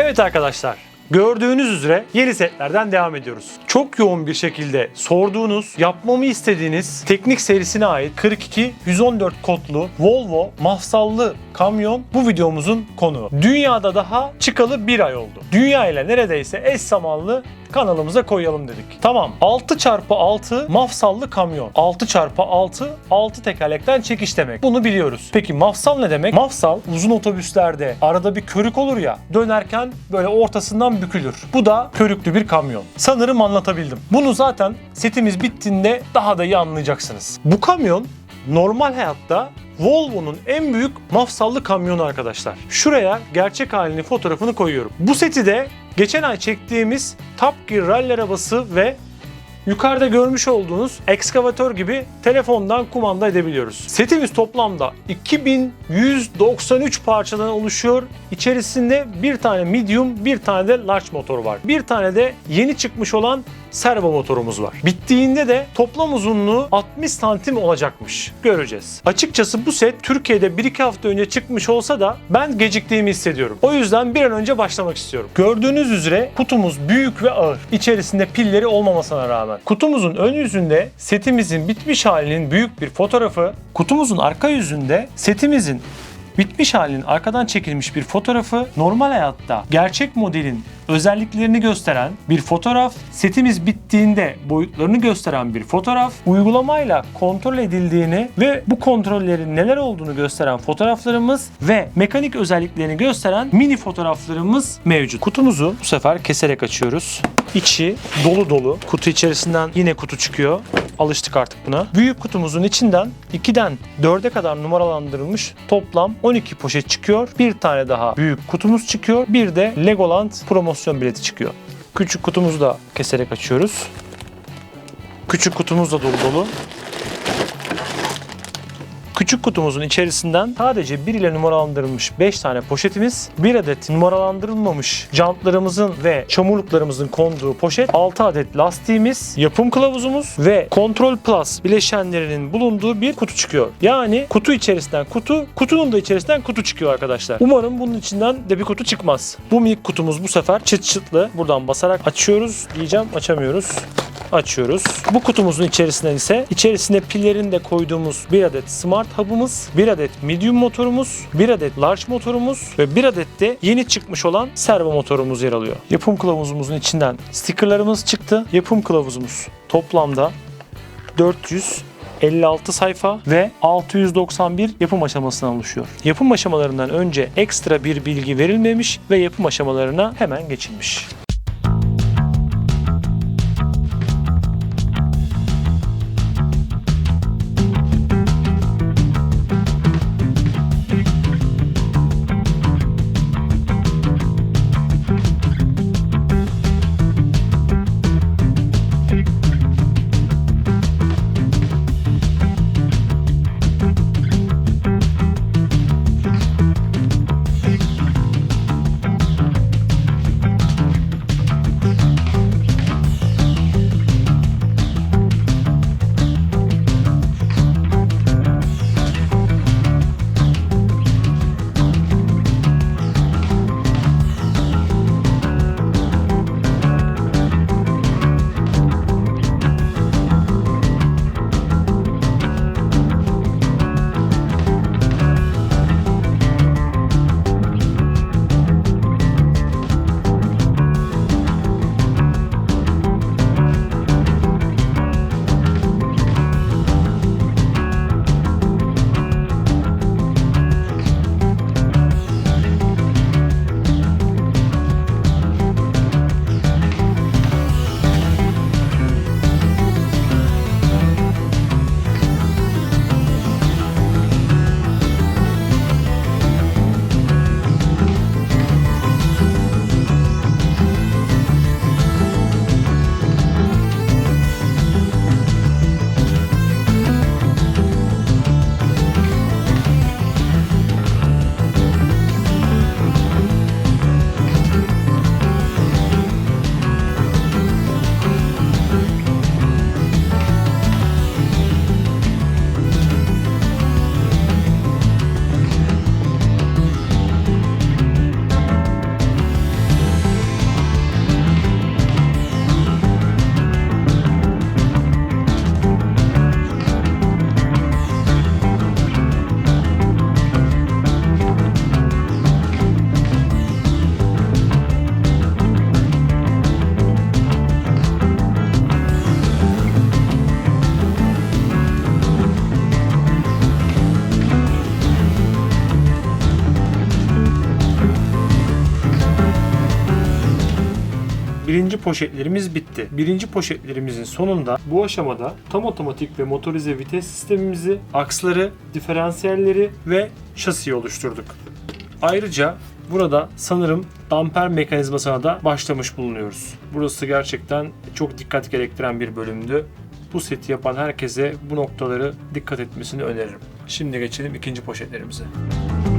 Evet arkadaşlar. Gördüğünüz üzere yeni setlerden devam ediyoruz. Çok yoğun bir şekilde sorduğunuz, yapmamı istediğiniz teknik serisine ait 42 114 kodlu Volvo mafsallı kamyon bu videomuzun konuğu. Dünyada daha çıkalı bir ay oldu. Dünya ile neredeyse eş zamanlı kanalımıza koyalım dedik. Tamam 6x6 mafsallı kamyon. 6x6 6 tekerlekten çekiş demek. Bunu biliyoruz. Peki mafsal ne demek? Mafsal uzun otobüslerde arada bir körük olur ya dönerken böyle ortasından bükülür. Bu da körüklü bir kamyon. Sanırım anlatabildim. Bunu zaten setimiz bittiğinde daha da iyi anlayacaksınız. Bu kamyon normal hayatta Volvo'nun en büyük mafsallı kamyonu arkadaşlar. Şuraya gerçek halini fotoğrafını koyuyorum. Bu seti de geçen ay çektiğimiz Top Gear rally arabası ve yukarıda görmüş olduğunuz ekskavatör gibi telefondan kumanda edebiliyoruz. Setimiz toplamda 2193 parçadan oluşuyor. İçerisinde bir tane medium, bir tane de large motor var. Bir tane de yeni çıkmış olan servo motorumuz var. Bittiğinde de toplam uzunluğu 60 santim olacakmış. Göreceğiz. Açıkçası bu set Türkiye'de 1-2 hafta önce çıkmış olsa da ben geciktiğimi hissediyorum. O yüzden bir an önce başlamak istiyorum. Gördüğünüz üzere kutumuz büyük ve ağır. İçerisinde pilleri olmamasına rağmen. Kutumuzun ön yüzünde setimizin bitmiş halinin büyük bir fotoğrafı, kutumuzun arka yüzünde setimizin bitmiş halinin arkadan çekilmiş bir fotoğrafı normal hayatta gerçek modelin özelliklerini gösteren bir fotoğraf, setimiz bittiğinde boyutlarını gösteren bir fotoğraf, uygulamayla kontrol edildiğini ve bu kontrollerin neler olduğunu gösteren fotoğraflarımız ve mekanik özelliklerini gösteren mini fotoğraflarımız mevcut. Kutumuzu bu sefer keserek açıyoruz. İçi dolu dolu. Kutu içerisinden yine kutu çıkıyor. Alıştık artık buna. Büyük kutumuzun içinden 2'den 4'e kadar numaralandırılmış toplam 12 poşet çıkıyor. Bir tane daha büyük kutumuz çıkıyor. Bir de Legoland promosyon bileti çıkıyor. Küçük kutumuzu da keserek açıyoruz. Küçük kutumuz da dolu dolu. Küçük kutumuzun içerisinden sadece 1 ile numaralandırılmış 5 tane poşetimiz, 1 adet numaralandırılmamış jantlarımızın ve çamurluklarımızın konduğu poşet, 6 adet lastiğimiz, yapım kılavuzumuz ve Control Plus bileşenlerinin bulunduğu bir kutu çıkıyor. Yani kutu içerisinden kutu, kutunun da içerisinden kutu çıkıyor arkadaşlar. Umarım bunun içinden de bir kutu çıkmaz. Bu minik kutumuz bu sefer çıt çıtlı. Buradan basarak açıyoruz diyeceğim, açamıyoruz açıyoruz. Bu kutumuzun içerisinden ise içerisine pillerini de koyduğumuz bir adet smart hub'ımız, bir adet medium motorumuz, bir adet large motorumuz ve bir adet de yeni çıkmış olan servo motorumuz yer alıyor. Yapım kılavuzumuzun içinden stickerlarımız çıktı. Yapım kılavuzumuz toplamda 456 sayfa ve 691 yapım aşamasından oluşuyor. Yapım aşamalarından önce ekstra bir bilgi verilmemiş ve yapım aşamalarına hemen geçilmiş. Birinci poşetlerimiz bitti. Birinci poşetlerimizin sonunda bu aşamada tam otomatik ve motorize vites sistemimizi, aksları, diferansiyelleri ve şasiyi oluşturduk. Ayrıca burada sanırım damper mekanizmasına da başlamış bulunuyoruz. Burası gerçekten çok dikkat gerektiren bir bölümdü. Bu seti yapan herkese bu noktaları dikkat etmesini öneririm. Şimdi geçelim ikinci poşetlerimize. Evet,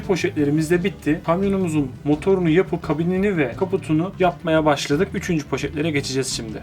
ikinci poşetlerimiz de bitti. Kamyonumuzun motorunu yapıp kabinini ve kaputunu yapmaya başladık. Üçüncü poşetlere geçeceğiz şimdi.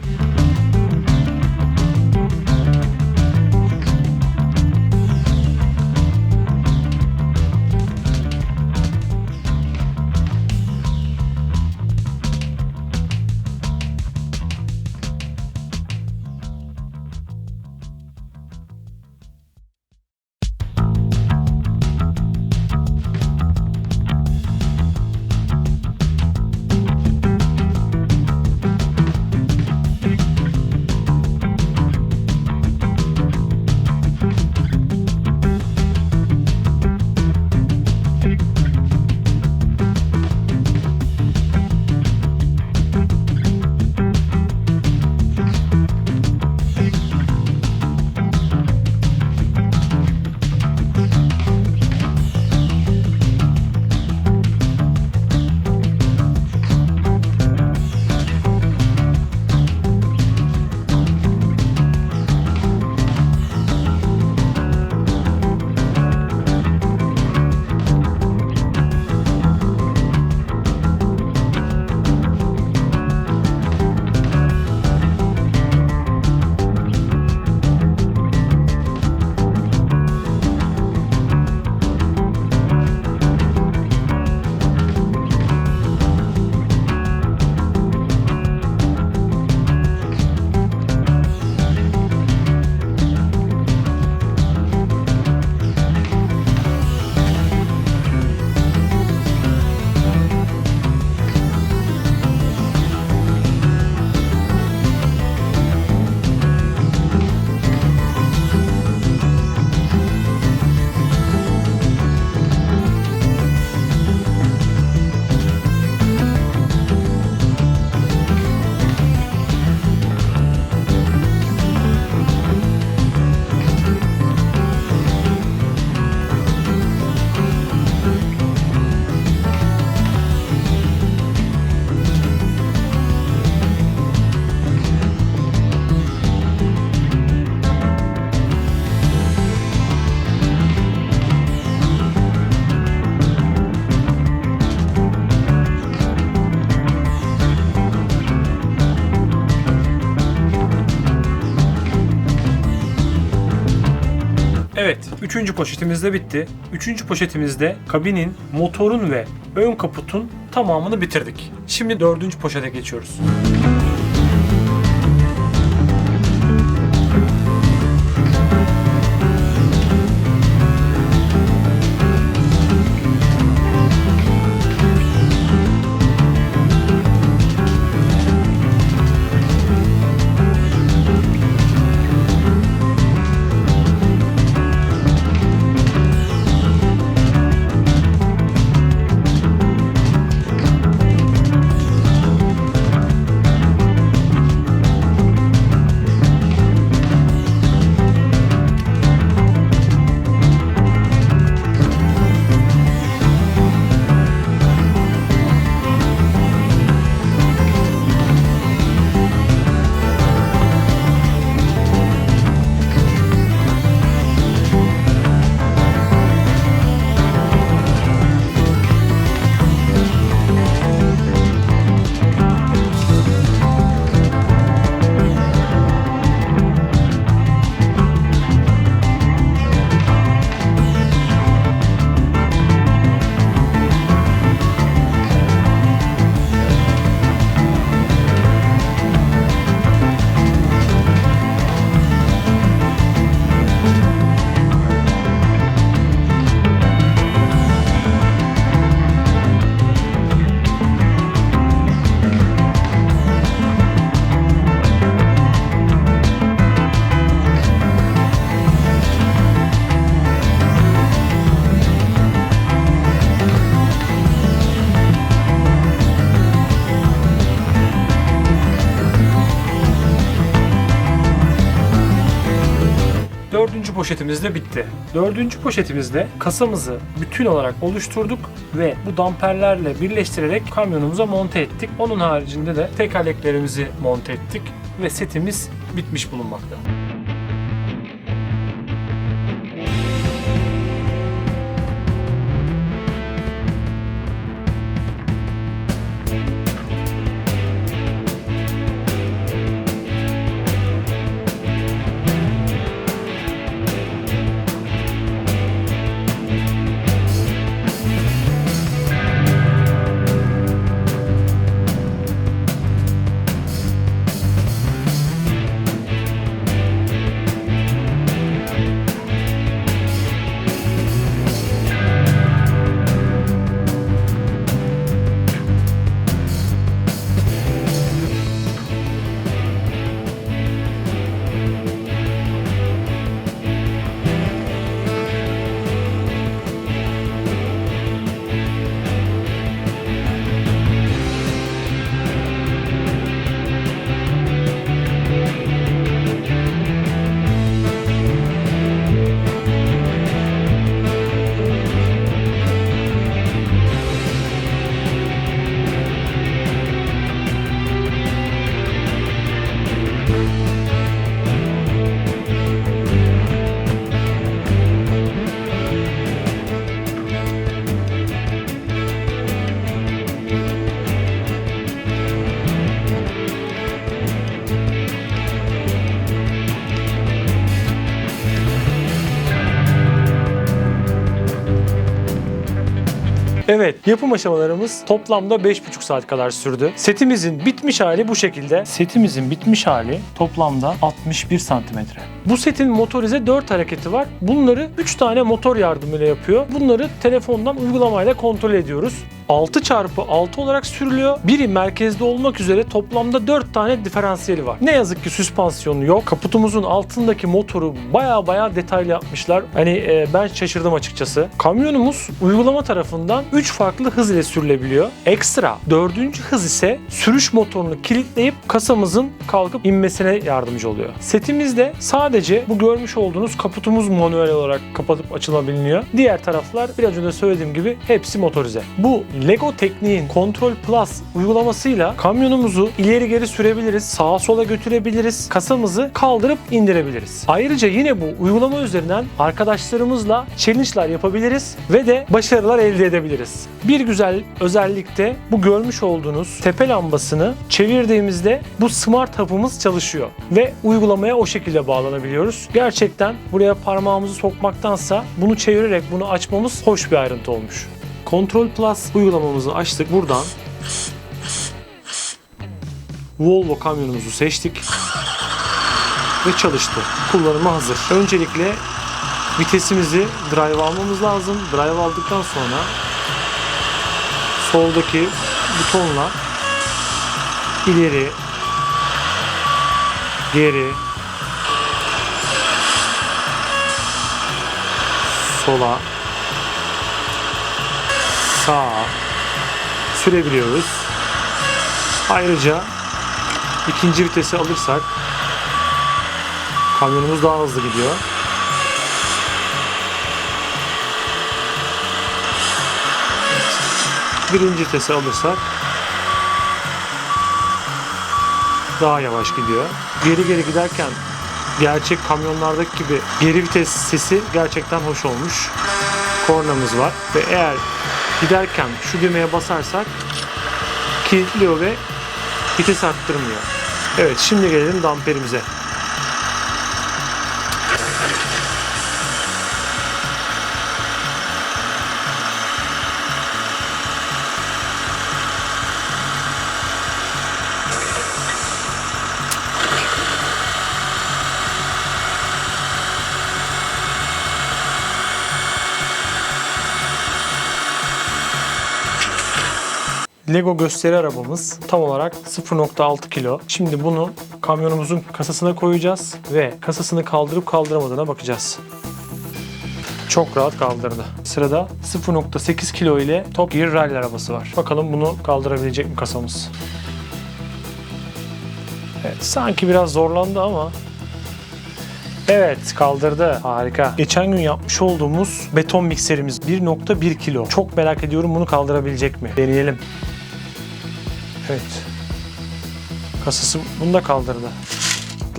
Üçüncü poşetimiz de bitti. Üçüncü poşetimizde kabinin, motorun ve ön kaputun tamamını bitirdik. Şimdi dördüncü poşete geçiyoruz. Dördüncü poşetimiz de bitti. Dördüncü poşetimizde kasamızı bütün olarak oluşturduk ve bu damperlerle birleştirerek kamyonumuza monte ettik. Onun haricinde de tekerleklerimizi monte ettik ve setimiz bitmiş bulunmakta. Evet, yapım aşamalarımız toplamda 5,5 saat kadar sürdü. Setimizin bitmiş hali bu şekilde. Setimizin bitmiş hali toplamda 61 santimetre. Bu setin motorize 4 hareketi var. Bunları 3 tane motor yardımıyla yapıyor. Bunları telefondan uygulamayla kontrol ediyoruz. 6 çarpı 6 olarak sürülüyor. Biri merkezde olmak üzere toplamda 4 tane diferansiyeli var. Ne yazık ki süspansiyonu yok. Kaputumuzun altındaki motoru baya baya detaylı yapmışlar. Hani e, ben şaşırdım açıkçası. Kamyonumuz uygulama tarafından 3 farklı hız ile sürülebiliyor. Ekstra 4. hız ise sürüş motorunu kilitleyip kasamızın kalkıp inmesine yardımcı oluyor. Setimizde sadece bu görmüş olduğunuz kaputumuz manuel olarak kapatıp açılabiliyor. Diğer taraflar biraz önce söylediğim gibi hepsi motorize. Bu Lego Tekniğin Control Plus uygulamasıyla kamyonumuzu ileri geri sürebiliriz, sağa sola götürebiliriz, kasamızı kaldırıp indirebiliriz. Ayrıca yine bu uygulama üzerinden arkadaşlarımızla challenge'lar yapabiliriz ve de başarılar elde edebiliriz. Bir güzel özellik de bu görmüş olduğunuz tepe lambasını çevirdiğimizde bu smart hub'ımız çalışıyor ve uygulamaya o şekilde bağlanabiliyoruz. Gerçekten buraya parmağımızı sokmaktansa bunu çevirerek bunu açmamız hoş bir ayrıntı olmuş. Control Plus uygulamamızı açtık. Buradan Volvo kamyonumuzu seçtik ve çalıştı. Kullanıma hazır. Öncelikle vitesimizi drive almamız lazım. Drive aldıktan sonra soldaki butonla ileri, geri, sola, sağa sürebiliyoruz. Ayrıca ikinci vitesi alırsak kamyonumuz daha hızlı gidiyor. Birinci vitesi alırsak daha yavaş gidiyor. Geri geri giderken gerçek kamyonlardaki gibi geri vites sesi gerçekten hoş olmuş. Kornamız var ve eğer giderken şu düğmeye basarsak kilitliyor ve vites arttırmıyor. Evet şimdi gelelim damperimize. Lego gösteri arabamız tam olarak 0.6 kilo. Şimdi bunu kamyonumuzun kasasına koyacağız ve kasasını kaldırıp kaldıramadığına bakacağız. Çok rahat kaldırdı. Sırada 0.8 kilo ile Top Gear Rally arabası var. Bakalım bunu kaldırabilecek mi kasamız? Evet, sanki biraz zorlandı ama Evet kaldırdı. Harika. Geçen gün yapmış olduğumuz beton mikserimiz 1.1 kilo. Çok merak ediyorum bunu kaldırabilecek mi? Deneyelim. Evet. Kasası bunu da kaldırdı.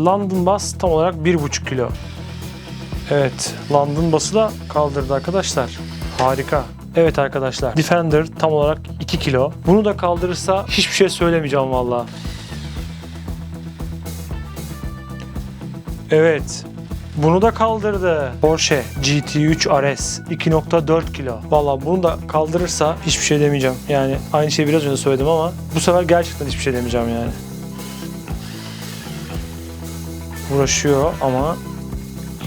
London Bus tam olarak 1.5 kilo. Evet, London Bus'ı da kaldırdı arkadaşlar. Harika. Evet arkadaşlar, Defender tam olarak 2 kilo. Bunu da kaldırırsa hiçbir şey söylemeyeceğim valla. Evet, bunu da kaldırdı. Porsche GT3 RS 2.4 kilo. Valla bunu da kaldırırsa hiçbir şey demeyeceğim. Yani aynı şeyi biraz önce söyledim ama bu sefer gerçekten hiçbir şey demeyeceğim yani. Uğraşıyor ama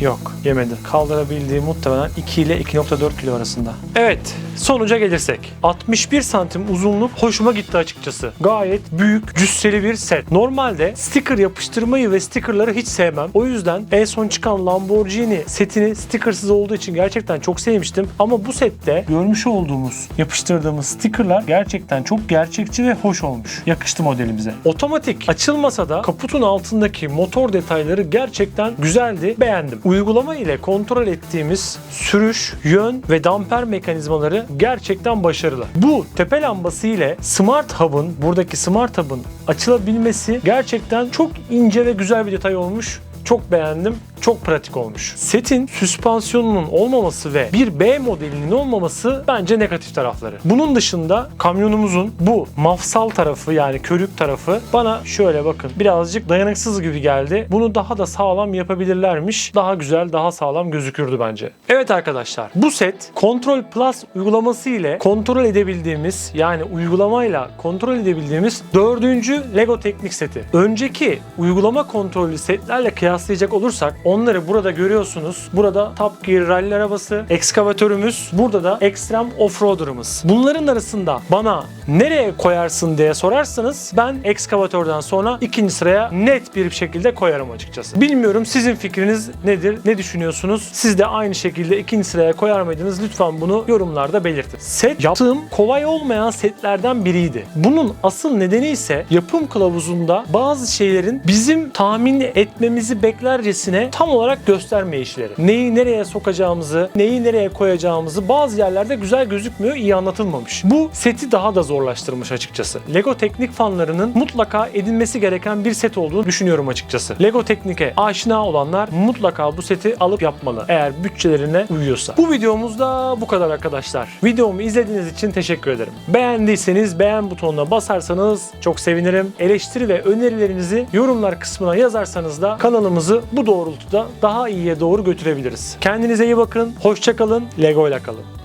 yok yemedi. Kaldırabildiği muhtemelen 2 ile 2.4 kilo arasında. Evet sonuca gelirsek. 61 santim uzunluk hoşuma gitti açıkçası. Gayet büyük cüsseli bir set. Normalde sticker yapıştırmayı ve stickerları hiç sevmem. O yüzden en son çıkan Lamborghini setini stickersız olduğu için gerçekten çok sevmiştim. Ama bu sette görmüş olduğumuz yapıştırdığımız stickerlar gerçekten çok gerçekçi ve hoş olmuş. Yakıştı modelimize. Otomatik açılmasa da kaputun altındaki motor detayları gerçekten güzeldi. Beğendim. Uygulama ile kontrol ettiğimiz sürüş, yön ve damper mekanizmaları gerçekten başarılı. Bu tepe lambası ile Smart Hub'ın, buradaki Smart Hub'ın açılabilmesi gerçekten çok ince ve güzel bir detay olmuş. Çok beğendim. Çok pratik olmuş. Setin süspansiyonunun olmaması ve bir B modelinin olmaması bence negatif tarafları. Bunun dışında kamyonumuzun bu mafsal tarafı yani körük tarafı bana şöyle bakın birazcık dayanıksız gibi geldi. Bunu daha da sağlam yapabilirlermiş. Daha güzel, daha sağlam gözükürdü bence. Evet arkadaşlar bu set Control Plus uygulaması ile kontrol edebildiğimiz yani uygulamayla kontrol edebildiğimiz dördüncü Lego Teknik seti. Önceki uygulama kontrollü setlerle kıyaslayacak olursak onları burada görüyorsunuz. Burada Top Gear rally arabası, ekskavatörümüz, burada da Extreme Offroader'ımız. Bunların arasında bana nereye koyarsın diye sorarsanız ben ekskavatörden sonra ikinci sıraya net bir şekilde koyarım açıkçası. Bilmiyorum sizin fikriniz nedir? Ne düşünüyorsunuz? Siz de aynı şekilde ikinci sıraya koyar mıydınız? Lütfen bunu yorumlarda belirtin. Set yaptığım kolay olmayan setlerden biriydi. Bunun asıl nedeni ise yapım kılavuzunda bazı şeylerin bizim tahmin etmemizi beklercesine tam olarak gösterme işleri. Neyi nereye sokacağımızı, neyi nereye koyacağımızı bazı yerlerde güzel gözükmüyor, iyi anlatılmamış. Bu seti daha da zorlaştırmış açıkçası. Lego teknik fanlarının mutlaka edinmesi gereken bir set olduğunu düşünüyorum açıkçası. Lego teknike aşina olanlar mutlaka bu seti alıp yapmalı. Eğer bütçelerine uyuyorsa. Bu videomuzda bu kadar arkadaşlar. Videomu izlediğiniz için teşekkür ederim. Beğendiyseniz beğen butonuna basarsanız çok sevinirim. Eleştiri ve önerilerinizi yorumlar kısmına yazarsanız da kanalımızı bu doğrultuda daha iyiye doğru götürebiliriz. Kendinize iyi bakın. Hoşçakalın. Lego ile kalın.